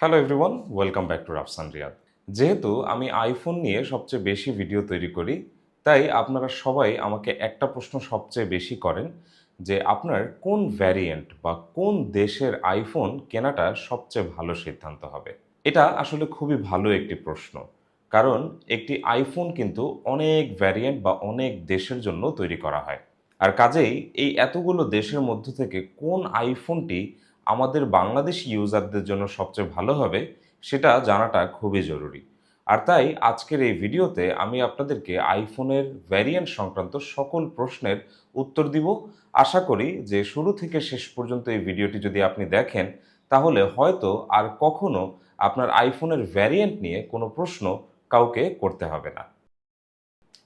Hello everyone welcome back to Rafsan Riyad যেহেতু আমি iPhone নিয়ে সবচেয়ে বেশি ভিডিও তৈরি করি, তাই আপনারা সবাই আমাকে একটা প্রশ্ন সবচেয়ে বেশি করেন যে আপনার কোন ভ্যারিয়েন্ট বা কোন দেশের আইফোন কেনাটা সবচেয়ে ভালো সিদ্ধান্ত হবে? এটা আসলে খুবই ভালো একটি প্রশ্ন। কারণ একটি আইফোন কিন্তু অনেক ভ্যারিয়েন্ট বা অনেক দেশের জন্য তৈরি করা হয়। আর কাজেই এই এতগুলো দেশের মধ্য থেকে কোন আইফোনটি আমাদের বাংলাদেশি ইউজারদের জন্য সবচেয়ে ভালো হবে সেটা জানাটা খুবই জরুরি। আর তাই আজকের এই ভিডিওতে আমি আপনাদেরকে আইফোনের ভ্যারিয়েন্ট সংক্রান্ত সকল প্রশ্নের উত্তর দিব। আশা করি যে শুরু থেকে শেষ পর্যন্ত এই ভিডিওটি যদি আপনি দেখেন, তাহলে হয়তো আর কখনো আপনার আইফোনের ভ্যারিয়েন্ট নিয়ে কোনো প্রশ্ন কাউকে করতে হবে না।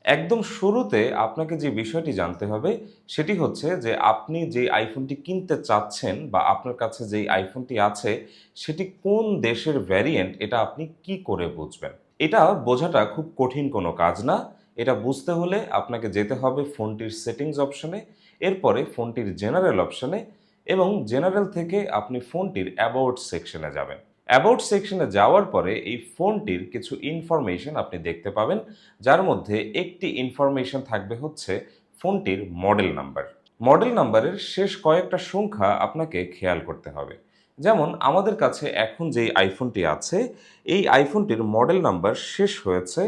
একদম শুরুতে আপনাকে যে বিষয়টি জানতে হবে, সেটি হচ্ছে যে আপনি যে আইফোনটি কিনতে চাচ্ছেন বা আপনার কাছে যেই আইফোনটি আছে, সেটি কোন দেশের ভ্যারিয়েন্ট এটা আপনি কি করে বুঝবেন? এটা বোঝাটা খুব কঠিন কোনো কাজ না। এটা বুঝতে হলে আপনাকে যেতে হবে ফোনটির সেটিংস অপশনে এরপরে ফোনটির জেনারেল অপশনে এবং জেনারেল থেকে আপনি ফোনটির অ্যাবাউট সেকশনে যাবেন। অ্যাবাউট সেকশনে যাওয়ার পরে এই ফোনটির কিছু ইনফরমেশন আপনি দেখতে পাবেন, যার মধ্যে একটি ইনফরমেশন থাকবে হচ্ছে ফোনটির মডেল নাম্বার মডেল নাম্বারের শেষ কয়েকটা সংখ্যা আপনাকে খেয়াল করতে হবে। যেমন, আমাদের কাছে এখন যেই আইফোনটি আছে, এই আইফোনটির মডেল নাম্বার শেষ হয়েছে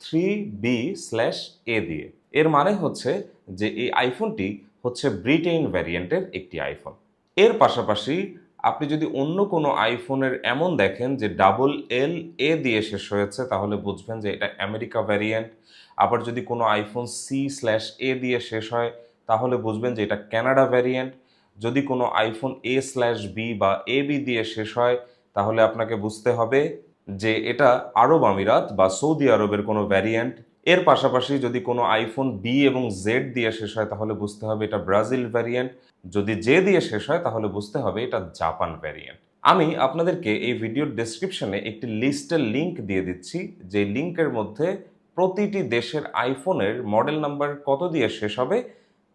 থ্রি বি স্ল্যাশ এ দিয়ে। এর মানে হচ্ছে যে এই আইফোনটি হচ্ছে ব্রিটেন ভ্যারিয়েন্টের একটি আইফোন এর পাশাপাশি আপনি যদি অন্য কোনো আইফোনের এমন দেখেন যে ডাবল এল এ দিয়ে শেষ হয়েছে, তাহলে বুঝবেন যে এটা আমেরিকা ভ্যারিয়েন্ট আবার যদি কোনো আইফোন সি স্ল্যাশ এ দিয়ে শেষ হয়, তাহলে বুঝবেন যে এটা ক্যানাডা ভ্যারিয়েন্ট যদি কোনো আইফোন এ স্ল্যাশ বি বা এ বি দিয়ে শেষ হয়, তাহলে আপনাকে বুঝতে হবে যে এটা আরব আমিরাত বা সৌদি আরবের কোনো ভ্যারিয়েন্ট এর পাশাপাশি যদি কোনো আইফোন বি এবং জেড দিয়ে শেষ হয়, তাহলে বুঝতে হবে এটা ব্রাজিল ভ্যারিয়েন্ট যদি জে দিয়ে শেষ হয়, তাহলে বুঝতে হবে এটা জাপান ভ্যারিয়েন্ট আমি আপনাদেরকে এই ভিডিওর ডেসক্রিপশনে একটি লিস্টের লিংক দিয়ে দিচ্ছি। যে লিঙ্কের মধ্যে প্রতিটি দেশের আইফোনের মডেল নাম্বার কত দিয়ে শেষ হবে,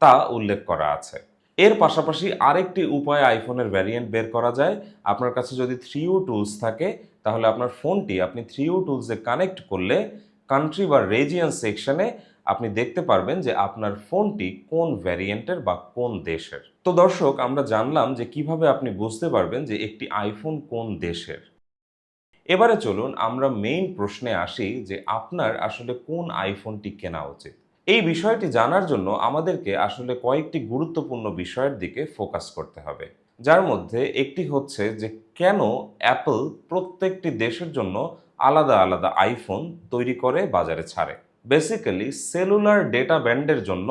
তা উল্লেখ করা আছে। এর পাশাপাশি আরেকটি উপায়ে আইফোনের ভ্যারিয়েন্ট বের করা যায়। আপনার কাছে যদি থ্রি ও টুলস থাকে, তাহলে আপনার ফোনটি আপনি থ্রি ও টুলসে কানেক্ট করলে কান্ট্রি বা রেজিয়ন সেকশনে আপনি দেখতে পারবেন যে আপনার ফোনটি কোন ভ্যারিয়েন্টের বা কোন দেশের। তো দর্শক, আমরা জানলাম যে কীভাবে আপনি বুঝতে পারবেন যে একটি আইফোন কোন দেশের। এবারে চলুন আমরা মেইন প্রশ্নে আসি যে আপনার আসলে কোন আইফোনটি কেনা উচিত। এই বিষয়টি জানার জন্য আমাদেরকে আসলে কয়েকটি গুরুত্বপূর্ণ বিষয়ের দিকে ফোকাস করতে হবে। যার মধ্যে একটি হচ্ছে যে কেন অ্যাপল প্রত্যেকটি দেশের জন্য আলাদা আলাদা আইফোন তৈরি করে বাজারে ছাড়ে। বেসিক্যালি সেলুলার ডেটা ব্যান্ডের জন্য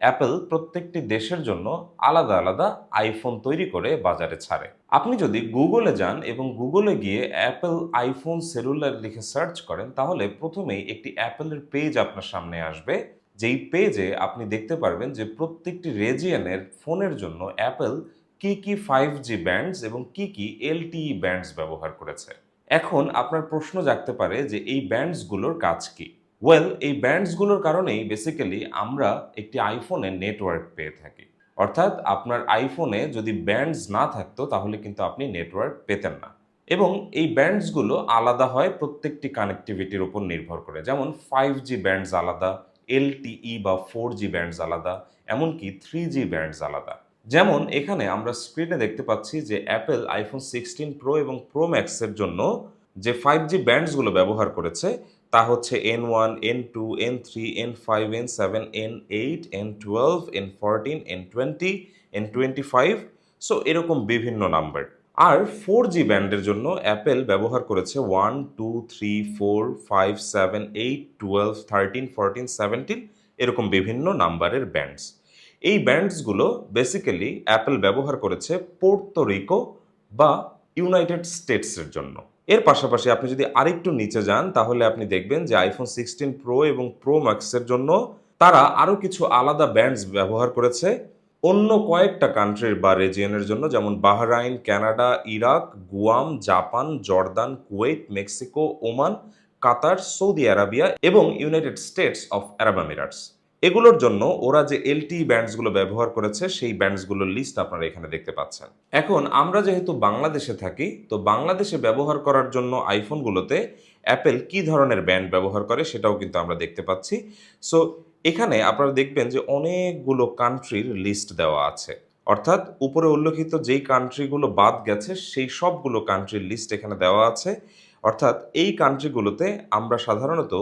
অ্যাপেল প্রত্যেকটি দেশের জন্য আলাদা আলাদা আইফোন তৈরি করে বাজারে ছাড়ে। আপনি যদি গুগলে যান এবং গুগলে গিয়ে অ্যাপেল আইফোন সেলুলার লিখে সার্চ করেন, তাহলে প্রথমেই একটি অ্যাপেলের পেজ আপনার সামনে আসবে। যেই পেজে আপনি দেখতে পারবেন যে প্রত্যেকটি রেজিয়নের ফোনের জন্য অ্যাপল কি কি ফাইভ জি ব্যান্ডস এবং কি কি এলটিই ব্যান্ডস ব্যবহার করেছে। এখন আপনার প্রশ্ন জাগতে পারে যে এই ব্যান্ডসগুলোর কাজ কি? ওয়েল এই ব্যান্ডসগুলোর কারণেই বেসিক্যালি আমরা একটি আইফোনে নেটওয়ার্ক পেয়ে থাকি। অর্থাৎ আপনার আইফোনে যদি ব্যান্ডস না থাকতো তাহলে কিন্তু আপনি নেটওয়ার্ক পেতেন না। এবং এই ব্যান্ডসগুলো আলাদা হয় প্রত্যেকটি কানেক্টিভিটির উপর নির্ভর করে। যেমন ফাইভ জি ব্যান্ডস আলাদা এলটিই বা ফোর জি ব্যান্ডস আলাদা, এমনকি থ্রি জি ব্যান্ডস আলাদা। যেমন এখানে আমরা স্ক্রিনে দেখতে পাচ্ছি যে অ্যাপেল আইফোন সিক্সটিন প্রো এবং প্রো ম্যাক্সের জন্য যে ফাইভ জি ব্যান্ডসগুলো ব্যবহার করেছে, তা হচ্ছে N one N two N three N five N seven N eight N twelve N fourteen N twenty N twenty five so এরকম বিভিন্ন নাম্বার আর ফোর জি ব্যান্ডের জন্য অ্যাপেল ব্যবহার করেছে one two three four five seven eight twelve thirteen fourteen seventeen এরকম বিভিন্ন নাম্বারের bands এই ব্যান্ডসগুলো বেসিক্যালি অ্যাপেল ব্যবহার করেছে পোর্তো রিকো বা ইউনাইটেড স্টেটসের জন্য। এর পাশাপাশি আপনি যদি আরেকটু নিচে যান, তাহলে আপনি দেখবেন যে আইফোন সিক্সটিন প্রো এবং প্রো ম্যাক্সের জন্য তারা আরও কিছু আলাদা ব্যান্ডস ব্যবহার করেছে অন্য কয়েকটা কান্ট্রির বা রেজিয়নের জন্য, যেমন Bahrain Canada Iraq Guam Japan Jordan Kuwait Mexico Oman Qatar Saudi Arabia এবং United States of Arab Emirates এগুলোর জন্য ওরা যে এলটি ব্যান্ডসগুলো ব্যবহার করেছে, সেই ব্যান্ডসগুলোর লিস্ট আপনারা এখানে দেখতে পাচ্ছেন। এখন আমরা যেহেতু বাংলাদেশে থাকি, তো বাংলাদেশে ব্যবহার করার জন্য আইফোনগুলোতে অ্যাপেল কি ধরনের ব্যান্ড ব্যবহার করে সেটাও কিন্তু আমরা দেখতে পাচ্ছি। সো এখানে আপনারা দেখবেন যে অনেকগুলো কান্ট্রির লিস্ট দেওয়া আছে। অর্থাৎ উপরে উল্লেখিত যেই কান্ট্রিগুলো বাদ গেছে, সেই সবগুলো কান্ট্রির লিস্ট এখানে দেওয়া আছে। অর্থাৎ এই কান্ট্রিগুলোতে আমরা সাধারণত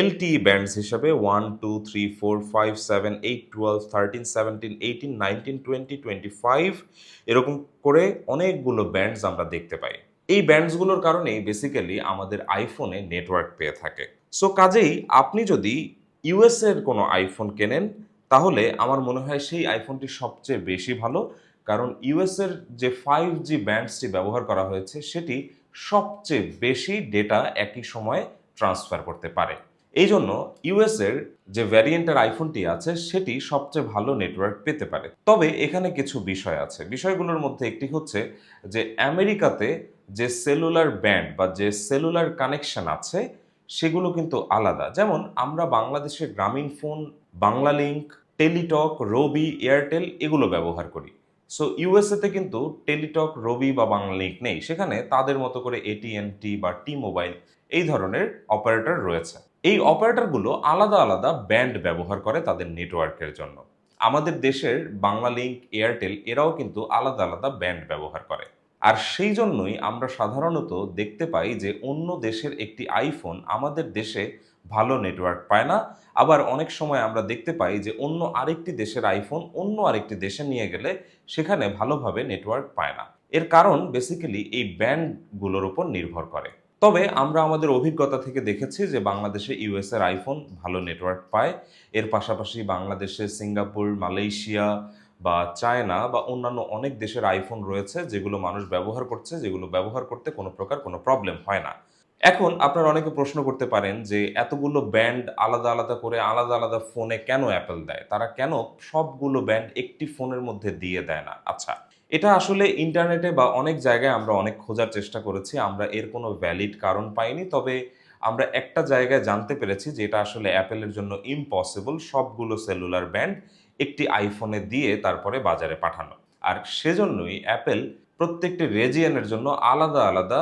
এলটি ব্যান্ডস হিসাবে one two three four five seven eight twelve thirteen seventeen eighteen nineteen twenty twenty five এরকম করে অনেকগুলো ব্যান্ডস আমরা দেখতে পাই। এই ব্যান্ডসগুলোর কারণেই বেসিক্যালি আমাদের আইফোনে নেটওয়ার্ক পেয়ে থাকে। সো কাজেই আপনি যদি ইউএস এর কোনো আইফোন কেনেন, তাহলে আমার মনে হয় সেই আইফোনটি সবচেয়ে বেশি ভালো, কারণ ইউএস এর যে ফাইভ জি ব্যান্ডসটি ব্যবহার করা হয়েছে, সেটি সবচেয়ে বেশি ডেটা একই সময়ে ট্রান্সফার করতে পারে। এই জন্য ইউএস এর যে ভ্যারিয়েন্টের আইফোনটি আছে, সেটি সবচেয়ে ভালো নেটওয়ার্ক পেতে পারে। তবে এখানে কিছু বিষয় আছে। বিষয়গুলোর মধ্যে একটি হচ্ছে যে, আমেরিকাতে যে সেলুলার ব্যান্ড বা যে সেলুলার কানেকশন আছে, সেগুলো কিন্তু আলাদা। যেমন আমরা বাংলাদেশের Grameenphone Banglalink Teletalk Robi Airtel এগুলো ব্যবহার করি। সো ইউএসএতে কিন্তু টেলিটক রবি বা বাংলা লিঙ্ক নেই। সেখানে তাদের মতো করে এটিএনটি বা টি মোবাইল এই ধরনের অপারেটর রয়েছে। এই অপারেটরগুলো আলাদা আলাদা ব্যান্ড ব্যবহার করে তাদের নেটওয়ার্কের জন্য। আমাদের দেশের বাংলা লিঙ্ক এয়ারটেল এরাও কিন্তু আলাদা আলাদা ব্যান্ড ব্যবহার করে। আর সেই জন্যই আমরা সাধারণত দেখতে পাই যে অন্য দেশের একটি আইফোন আমাদের দেশে ভালো নেটওয়ার্ক পায় না। আবার অনেক সময় আমরা দেখতে পাই যে অন্য আরেকটি দেশের আইফোন অন্য আরেকটি দেশে নিয়ে গেলে সেখানে ভালোভাবে নেটওয়ার্ক পায় না। এর কারণ বেসিক্যালি এই ব্যান্ডগুলোর উপর নির্ভর করে। তবে আমরা আমাদের অভিজ্ঞতা থেকে দেখেছি যে বাংলাদেশে ইউএস এর আইফোন ভালো নেটওয়ার্ক পায়। এর পাশাপাশি বাংলাদেশে সিঙ্গাপুর, মালয়েশিয়া বা চায়না বা অন্যান্য অনেক দেশের আইফোন রয়েছে যেগুলো মানুষ ব্যবহার করছে, যেগুলো ব্যবহার করতে কোনো প্রকার কোনো প্রবলেম হয় না। এখন আপনারা অনেকে প্রশ্ন করতে পারেন যে এতগুলো ব্যান্ড আলাদা আলাদা করে আলাদা আলাদা ফোনে কেন অ্যাপেল দেয়? তারা কেন সবগুলো ব্যান্ড একটি ফোনের মধ্যে দিয়ে দেয় না? আচ্ছা এটা আসলে ইন্টারনেটে বা অনেক জায়গায় আমরা অনেক খোঁজার চেষ্টা করেছি, আমরা এর কোনো ভ্যালিড কারণ পাইনি। তবে আমরা একটা জায়গায় জানতে পেরেছি যে এটা আসলে অ্যাপেলের জন্য ইম্পসিবল সবগুলো সেলুলার ব্যান্ড একটি আইফোনে দিয়ে তারপরে বাজারে পাঠানো। আর সেজন্যই অ্যাপেল প্রত্যেকটি রেজিয়নের জন্য আলাদা আলাদা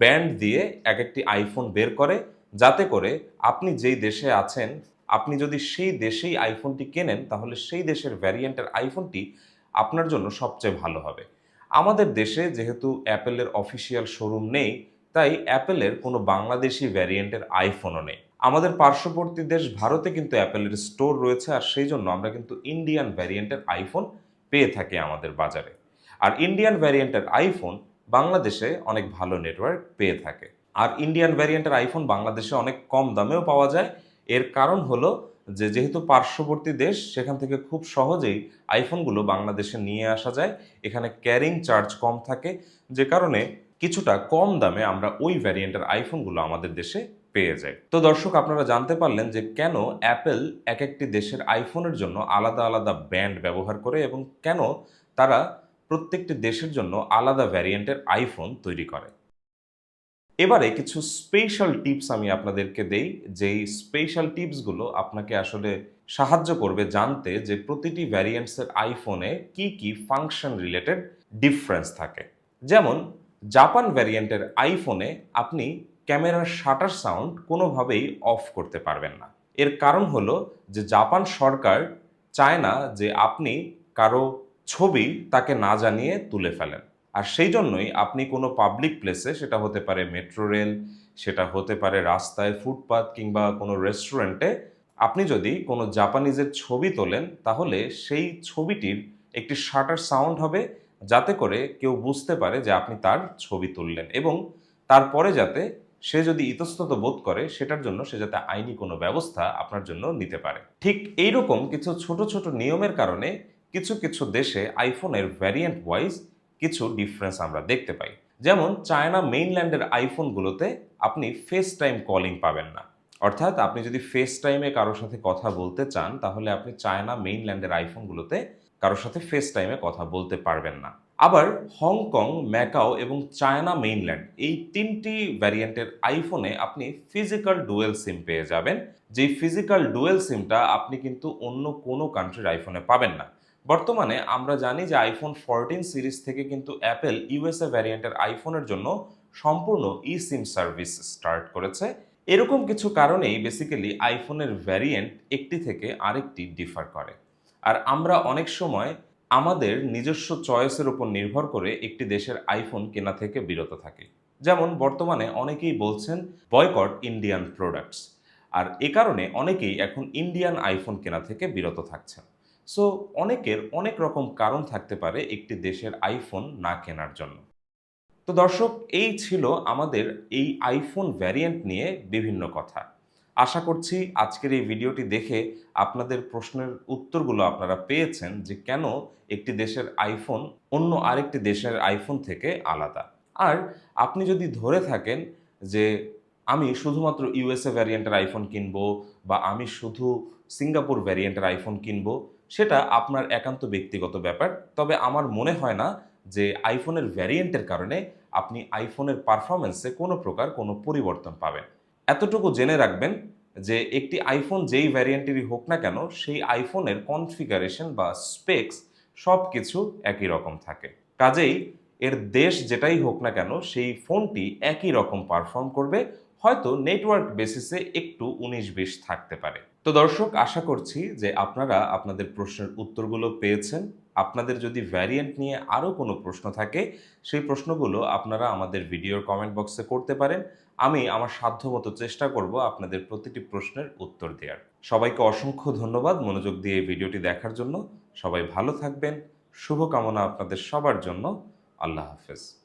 ব্যান্ড দিয়ে এক একটি আইফোন বের করে, যাতে করে আপনি যেই দেশে আছেন, আপনি যদি সেই দেশেই আইফোনটি কেনেন, তাহলে সেই দেশের ভ্যারিয়েন্টের আইফোনটি আপনার জন্য সবচেয়ে ভালো হবে। আমাদের দেশে যেহেতু অ্যাপেলের অফিসিয়াল শোরুম নেই, তাই অ্যাপেলের কোনো বাংলাদেশি ভ্যারিয়েন্টের আইফোনও নেই। আমাদের পার্শ্ববর্তী দেশ ভারতে কিন্তু অ্যাপেলের স্টোর রয়েছে, আর সেই জন্য আমরা কিন্তু ইন্ডিয়ান ভ্যারিয়েন্টের আইফোন পেয়ে থাকি আমাদের বাজারে। আর ইন্ডিয়ান ভ্যারিয়েন্টের আইফোন বাংলাদেশে অনেক ভালো নেটওয়ার্ক পেয়ে থাকে। আর ইন্ডিয়ান ভ্যারিয়েন্টের আইফোন বাংলাদেশে অনেক কম দামেও পাওয়া যায়। এর কারণ হলো যে যেহেতু পার্শ্ববর্তী দেশ, সেখান থেকে খুব সহজেই আইফোনগুলো বাংলাদেশে নিয়ে আসা যায়। এখানে ক্যারিং চার্জ কম থাকে, যে কারণে কিছুটা কম দামে আমরা ওই ভ্যারিয়েন্টের আইফোনগুলো আমাদের দেশে পেয়ে যাই। তো দর্শক, আপনারা জানতে পারলেন যে কেন অ্যাপেল এক একটি দেশের আইফোনের জন্য আলাদা আলাদা ব্যান্ড ব্যবহার করে এবং কেন তারা প্রত্যেকটি দেশের জন্য আলাদা ভ্যারিয়েন্টের আইফোন তৈরি করে। এবারে কিছু স্পেশাল টিপস আমি আপনাদেরকে দেই, যেই স্পেশাল টিপসগুলো আপনাকে আসলে সাহায্য করবে জানতে যে প্রতিটি ভ্যারিয়েন্টসের আইফোনে কি কি ফাংশন রিলেটেড ডিফারেন্স থাকে। যেমন জাপান ভ্যারিয়েন্টের আইফোনে আপনি ক্যামেরার শাটার সাউন্ড কোনোভাবেই অফ করতে পারবেন না। এর কারণ হলো যে জাপান সরকার চায় না যে আপনি কারও ছবি তাকে না জানিয়ে তুলে ফেলেন। আর সেই জন্যই আপনি কোনো পাবলিক প্লেসে সেটা হতে পারে মেট্রো রেল সেটা হতে পারে রাস্তায় ফুটপাত কিংবা কোনো রেস্টুরেন্টে আপনি যদি কোনো জাপানিজের ছবি তোলেন, তাহলে সেই ছবিটির একটি শাটার সাউন্ড হবে যাতে করে কেউ বুঝতে পারে যে আপনি তার ছবি তুললেন এবং তারপরে যাতে সে যদি ইতস্তত বোধ করে, সেটার জন্য সে যাতে আইনি কোনো ব্যবস্থা আপনার জন্য নিতে পারে। ঠিক এইরকম কিছু ছোট ছোট নিয়মের কারণে কিছু কিছু দেশে আইফোনের ভ্যারিয়েন্ট ওয়াইজ কিছু ডিফারেন্স আমরা দেখতে পাই। যেমন চায়না মেইনল্যান্ডের আইফোনগুলোতে আপনি ফেস টাইম কলিং পাবেন না। অর্থাৎ আপনি যদি ফেস টাইমে কারোর সাথে কথা বলতে চান, তাহলে আপনি চায়না মেইনল্যান্ডের আইফোনগুলোতে কারোর সাথে ফেস টাইমে কথা বলতে পারবেন না। আবার হংকং ম্যাকাও এবং চায়না মেইনল্যান্ড এই তিনটি ভ্যারিয়েন্টের আইফোনে আপনি ফিজিক্যাল ডুয়েল সিম পেয়ে যাবেন। যেই ফিজিক্যাল ডুয়েল সিমটা আপনি কিন্তু অন্য কোনো কান্ট্রির আইফোনে পাবেন না। বর্তমানে আমরা জানি যে আইফোন ফোরটিন সিরিজ থেকে কিন্তু অ্যাপেল ইউএসএ ভ্যারিয়েন্টের আইফোনের জন্য সম্পূর্ণ ই সিম সার্ভিস স্টার্ট করেছে। এরকম কিছু কারণেই বেসিক্যালি আইফোনের ভ্যারিয়েন্ট একটি থেকে আরেকটি ডিফার করে। আর আমরা অনেক সময় আমাদের নিজস্ব চয়েসের উপর নির্ভর করে একটি দেশের আইফোন কেনা থেকে বিরত থাকি। যেমন বর্তমানে অনেকেই বলছেন বয়কট ইন্ডিয়ান প্রোডাক্টস আর এ কারণে অনেকেই এখন ইন্ডিয়ান আইফোন কেনা থেকে বিরত থাকছেন। সো অনেকের অনেক রকম কারণ থাকতে পারে একটি দেশের আইফোন না কেনার জন্য। তো দর্শক, এই ছিল আমাদের এই আইফোন ভ্যারিয়েন্ট নিয়ে বিভিন্ন কথা। আশা করছি আজকের এই ভিডিওটি দেখে আপনাদের প্রশ্নের উত্তরগুলো আপনারা পেয়েছেন যে কেন একটি দেশের আইফোন অন্য আরেকটি দেশের আইফোন থেকে আলাদা। আর আপনি যদি ধরে থাকেন যে আমি শুধুমাত্র ইউএসএ ভ্যারিয়েন্টের আইফোন কিনবো বা আমি শুধু সিঙ্গাপুর ভ্যারিয়েন্টের আইফোন কিনবো সেটা আপনার একান্ত ব্যক্তিগত ব্যাপার। তবে আমার মনে হয় না যে আইফোনের ভ্যারিয়েন্টের কারণে আপনি আইফোনের পারফরমেন্সে কোনো প্রকার কোনো পরিবর্তন পাবেন। এতটুকু জেনে রাখবেন যে একটি আইফোন যেই ভ্যারিয়েন্টেরই হোক না কেন, সেই আইফোনের কনফিগারেশন বা স্পেক্স সব কিছু একই রকম থাকে। কাজেই এর দেশ যেটাই হোক না কেন, সেই ফোনটি একই রকম পারফর্ম করবে। হয়তো নেটওয়ার্ক বেসিসে একটু উনিশ বিশ থাকতে পারে। তো দর্শক, আশা করছি যে আপনারা আপনাদের প্রশ্নের উত্তরগুলো পেয়েছেন। আপনাদের যদি ভ্যারিয়েন্ট নিয়ে আরও কোনো প্রশ্ন থাকে, সেই প্রশ্নগুলো আপনারা আমাদের ভিডিওর কমেন্ট বক্সে করতে পারেন। আমি আমার সাধ্যমতো চেষ্টা করব আপনাদের প্রতিটি প্রশ্নের উত্তর দেওয়ার। সবাইকে অসংখ্য ধন্যবাদ মনোযোগ দিয়ে ভিডিওটি দেখার জন্য। সবাই ভালো থাকবেন। শুভকামনা আপনাদের সবার জন্য। আল্লাহ হাফেজ।